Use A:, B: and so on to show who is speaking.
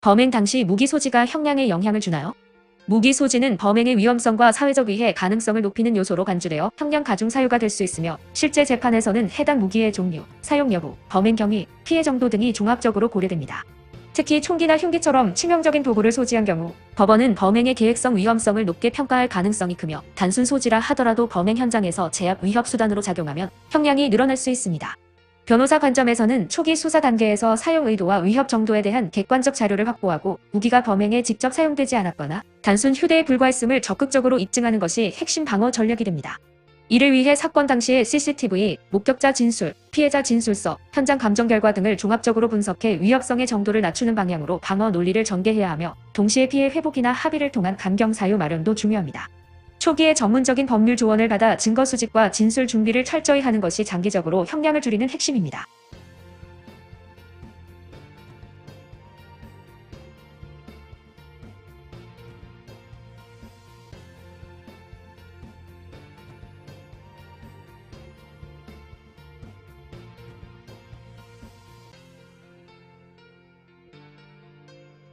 A: 범행 당시 무기 소지가 형량에 영향을 주나요? 무기 소지는 범행의 위험성과 사회적 위해 가능성을 높이는 요소로 간주되어 형량 가중 사유가 될 수 있으며 실제 재판에서는 해당 무기의 종류, 사용 여부, 범행 경위, 피해 정도 등이 종합적으로 고려됩니다. 특히 총기나 흉기처럼 치명적인 도구를 소지한 경우 법원은 범행의 계획성 위험성을 높게 평가할 가능성이 크며 단순 소지라 하더라도 범행 현장에서 제압 위협 수단으로 작용하면 형량이 늘어날 수 있습니다. 변호사 관점에서는 초기 수사 단계에서 사용 의도와 위협 정도에 대한 객관적 자료를 확보하고 무기가 범행에 직접 사용되지 않았거나 단순 휴대에 불과했음을 적극적으로 입증하는 것이 핵심 방어 전략이 됩니다. 이를 위해 사건 당시의 CCTV, 목격자 진술, 피해자 진술서, 현장 감정 결과 등을 종합적으로 분석해 위협성의 정도를 낮추는 방향으로 방어 논리를 전개해야 하며 동시에 피해 회복이나 합의를 통한 감경 사유 마련도 중요합니다. 초기에 전문적인 법률 조언을 받아 증거 수집과 진술 준비를 철저히 하는 것이 장기적으로 형량을 줄이는 핵심입니다.